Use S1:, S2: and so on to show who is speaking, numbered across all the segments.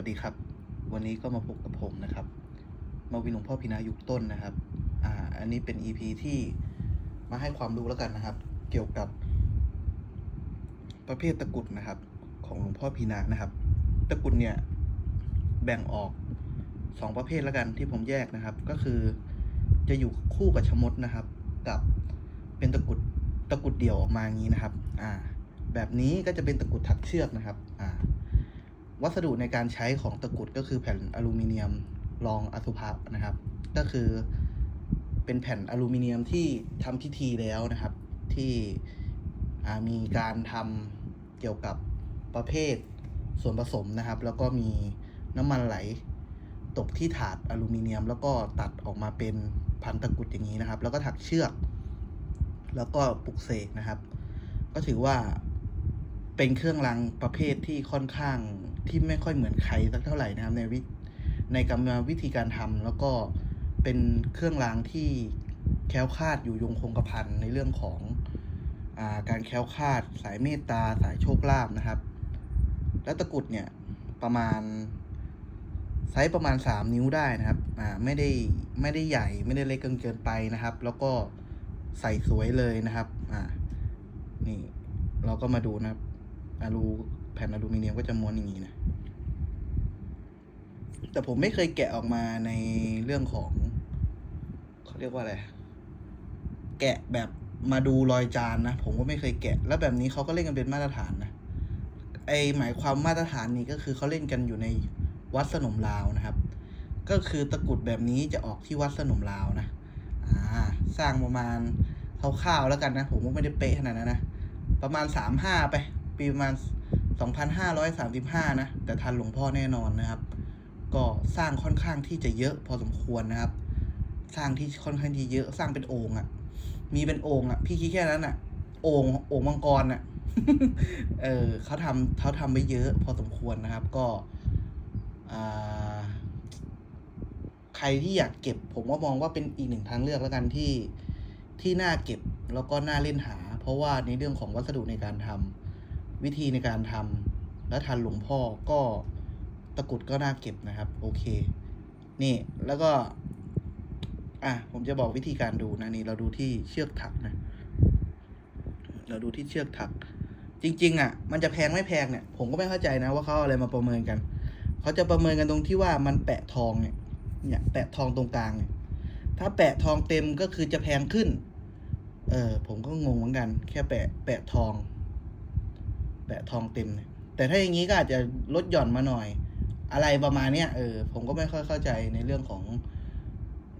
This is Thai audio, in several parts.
S1: วัสดีครับ วันนี้ก็มาพบกับผมนะครับ มาวินหลวงพ่อพินายุคต้นนะครับ อ่า อันนี้เป็น EP ที่มาให้ความรู้แล้วกันนะครับ เกี่ยวกับ ประเภทตะกุดนะครับ ของหลวงพ่อพีนานะครับ ตะกุดเนี่ยแบ่งออกสองประเภทแล้วกันที่ผมแยกนะครับ ก็คือจะอยู่คู่กับชมดนะครับ กับเป็นตะกุดตะกุดเดี่ยวออกมาอย่างนี้นะครับ อ่า แบบนี้ก็จะเป็นตะกุดถักเชือกนะครับ อ่า วัสดุในการใช้ของตะกรุดก็คือแผ่นอลูมิเนียมรองอสุภะนะครับ ก็คือเป็นแผ่นอลูมิเนียมที่ทำพิธีแล้วนะครับ ที่มีการทำเกี่ยวกับประเภทส่วนผสมนะครับ แล้วก็มีน้ำมันไหลตกที่ถาดอลูมิเนียม แล้วก็ตัดออกมาเป็นพันตะกรุดอย่างนี้นะครับ แล้วก็ถักเชือก แล้วก็ปลุกเสกนะครับ ก็ถือว่าเป็นเครื่องรางประเภทที่ค่อนข้าง ที่ไม่ค่อยเหมือนใครสักเท่าไหร่นะครับในวิในกรรมวิธีการทำแล้วก็เป็นเครื่องรางที่แคล้วคลาดอยู่ยงคงกระพันในเรื่องของอาการแคล้วคลาด สายเมตตาสายโชคลาภนะครับ แล้วตะกุดเนี่ยประมาณไซส์ประมาณสามนิ้วได้นะครับอ่าไม่ได้ไม่ได้ใหญ่ไม่ได้เล็กเกินเกินไปนะครับ แล้วก็ใส่สวยเลยนะครับอ่านี่เราก็มาดูนะครับอลู ผ่นอลูมิเนียมก็จะม้วนอย่างนี้นะ แต่ผมไม่เคยแกะออกมาในเรื่องของ เขาเรียกว่าอะไร แกะแบบมาดูรอยจานนะ ผมก็ไม่เคยแกะ แล้วแบบนี้เขาก็เล่นกันเป็นมาตรฐานนะ ไอหมายความมาตรฐานนี้ก็คือเขาเล่นกันอยู่ในวัดสนมลาวนะครับ ก็คือตะกุดแบบนี้จะออกที่วัดสนมลาวนะ อ่า สร้างประมาณคร่าวๆแล้วกันนะ ผมก็ไม่ได้เป๊ะขนาดนั้นนะ ประมาณสามห้าไป ปีประมาณ สองพันห้าร้อยสามสิบห้านะ แต่ทันหลวงพ่อแน่นอนนะครับ ก็สร้างค่อนข้างที่จะเยอะพอสมควรนะครับ สร้างที่ค่อนข้างที่เยอะสร้างเป็นโอ่งอะ่ะ มีเป็นโอ่งอะ่ะ พี่คิดแค่นั้นอะ่ะโอ่งโอ่งมังกรอะเออเขาทำเขาทำไว้เยอะพอสมควรนะครับ ก็อ่าใครที่อยากเก็บ ผมว่ามองว่าเป็นอีกหนึ่งทางเลือกแล้วกันที่ที่น่าเก็บแล้วก็น่าเล่นหา เพราะว่าในเรื่องของวัสดุในการทำ วิธีในการทำและทันหลวงพ่อก็ตะกรุดก็น่าเก็บนะครับ โอเค นี่แล้วก็ อะผมจะบอกวิธีการดูนะนี่เราดูที่เชือกถักนะ เราดูที่เชือกถัก จริง ๆ อะ มันจะแพงไม่แพงเนี่ย ผมก็ไม่เข้าใจนะว่าเขาเอาอะไรมาประเมินกันเขาจะประเมินกันตรงที่ว่ามันแปะทองเนี่ยเนี่ยแปะทองตรงกลางเนี่ยถ้าแปะทองเต็มก็คือจะแพงขึ้น เออผมก็งงเหมือนกัน แค่แปะแปะทอง แปะทองเต็ม แต่ถ้าอย่างนี้ก็อาจจะลดหย่อนมาหน่อย อะไรประมาณเนี้ยเออผมก็ไม่ค่อยเข้าใจในเรื่องของ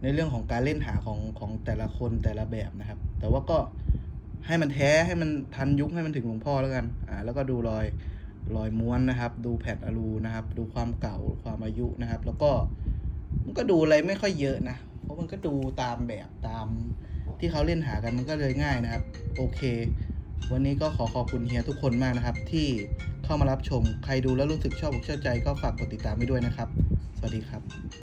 S1: ในเรื่องของการเล่นหาของของแต่ละคนแต่ละแบบนะครับ แต่ว่าก็ให้มันแท้ให้มันทันยุคให้มันถึงหลวงพ่อแล้วกันอ่าแล้วก็ดูรอยรอยม้วนนะครับ ดูแผ่นอลูนะครับ ดูความเก่าความอายุนะครับ แล้วก็มันก็ดูอะไรไม่ค่อยเยอะนะ เพราะมันก็ดูตามแบบตามที่เขาเล่นหากันมันก็เลยง่ายนะครับ โอเค วันนี้ก็ขอขอบคุณเฮียทุกคนมากนะครับ ที่เข้ามารับชม ใครดูแล้วรู้สึกชอบอกชอบใจก็ฝากกดติดตามไว้ด้วยนะครับ สวัสดีครับ